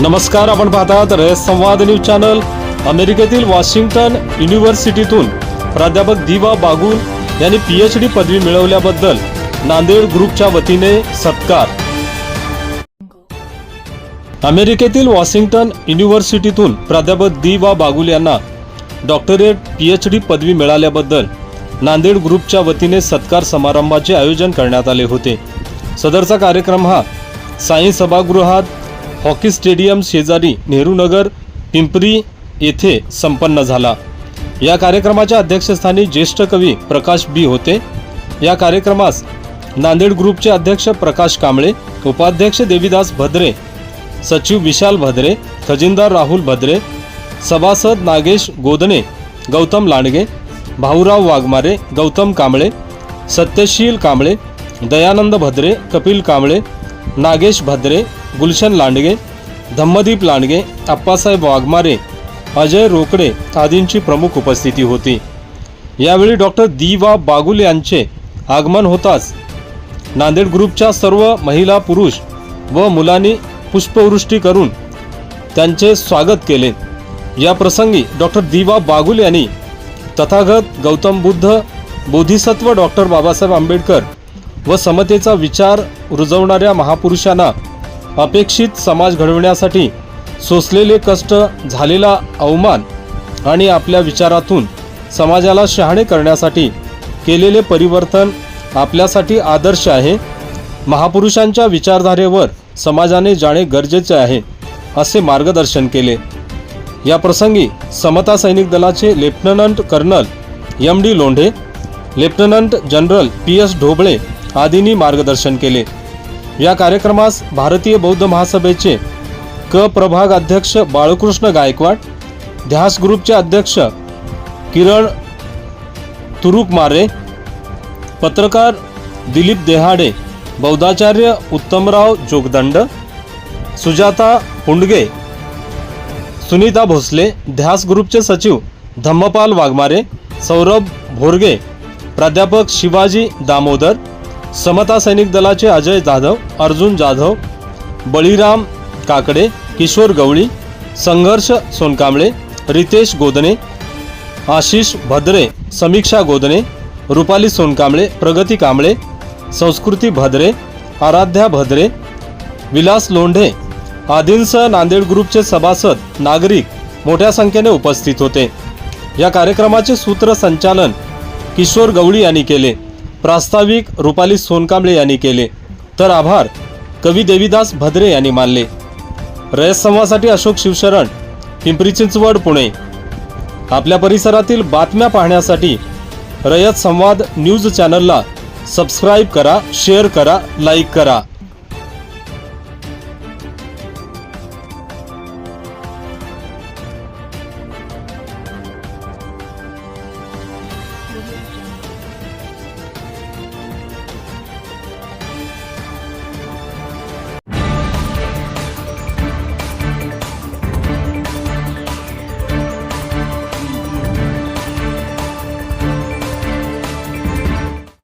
नमस्कार आपण पाहतात रयत संवाद न्यूज चॅनल. अमेरिकेतील वॉशिंग्टन युनिव्हर्सिटीतून प्राध्यापक दिवा बागुल यांनी पी एच डी पदवी मिळवल्याबद्दल नांदेड ग्रुपच्या वतीने सत्कार. अमेरिकेतील वॉशिंग्टन युनिव्हर्सिटीतून प्राध्यापक दी वा बागुल यांना डॉक्टरेट पी एच डी पदवी मिळाल्याबद्दल नांदेड ग्रुपच्या वतीने सत्कार समारंभाचे आयोजन करण्यात आले होते. सदरचा कार्यक्रम हा साई सभागृहात हॉकी स्टेडियम शेजारी नेहरूनगर पिंपरी येथे संपन्न झाला. या कार्यक्रमाच्या अध्यक्षस्थानी ज्येष्ठ कवी प्रकाश बी होते. या कार्यक्रमास नांदेड ग्रुपचे अध्यक्ष प्रकाश कांबळे उपाध्यक्ष देवीदास भद्रे सचिव विशाल भद्रे खजिनदार राहुल भद्रे सभासद नागेश गोदणे गौतम लांडगे भाऊराव वाघमारे गौतम कांबळे सत्यशील कांबळे दयानंद भद्रे कपिल कांबळे नागेश भद्रे गुलशन लांडगे धम्मदीप लांडगे अप्पासाहेब वाघमारे अजय रोकडे आदींची प्रमुख उपस्थिती होती. यावेळी डॉक्टर दी वा बागुल यांचे आगमन होताच. नांदेड ग्रुपच्या सर्व महिला पुरुष व मुलांनी पुष्पवृष्टी करून त्यांचे स्वागत केले. या प्रसंगी डॉक्टर दिवा बागुल यांनी तथागत गौतम बुद्ध बोधिसत्व डॉक्टर बाबासाहेब आंबेडकर व समतेचा विचार रुजवणाऱ्या महापुरुषांना अपेक्षित समाज घडविण्यासाठी सोसलेले कष्ट झालेला अवमान आणि आपल्या विचारातून समाजाला शहाणे करण्यासाठी केलेले परिवर्तन आपल्यासाठी आदर्श आहे. महापुरुषांच्या विचारधारेवर समाजाने जाणे गरजेचे आहे असे मार्गदर्शन केले. या प्रसंगी समता सैनिक दलाचे lieutenant colonel M D Londhe lieutenant general P S Dhoble आदींनी मार्गदर्शन केले. या कार्यक्रमास भारतीय बौद्ध महासभेचे क प्रभाग अध्यक्ष बाळकृष्ण गायकवाड ध्यास ग्रुपचे अध्यक्ष किरण तुरुकमारे पत्रकार दिलीप देहाडे बौद्धाचार्य उत्तमराव जोगदंड सुजाता पुंडगे सुनीता भोसले ध्यास ग्रुपचे सचिव धम्मपाल वाघमारे सौरभ भोरगे प्राध्यापक शिवाजी दामोदर समता सैनिक दलाचे अजय जाधव अर्जुन जाधव बळीराम काकडे किशोर गवळी संघर्ष सोनकांबळे रितेश गोदणे आशिष भद्रे समीक्षा गोदणे रुपाली सोनकांबळे प्रगती कांबळे संस्कृती भद्रे आराध्या भद्रे विलास लोंढे आदींसह नांदेड ग्रुपचे सभासद नागरिक मोठ्या संख्येने उपस्थित होते. या कार्यक्रमाचे सूत्रसंचालन किशोर गवळी यांनी केले. प्रास्ताविक रुपाली सोनकांबळे यांनी केले. तर आभार कवी देवीदास भद्रे यांनी मानले. रयत संवासाठी अशोक शिवशरण पिंपरी चिंचवड पुणे. आपल्या परिसरातील बातम्या पाहण्यासाठी रयत संवाद न्यूज चॅनलला सबस्क्राईब करा शेअर करा लाईक करा.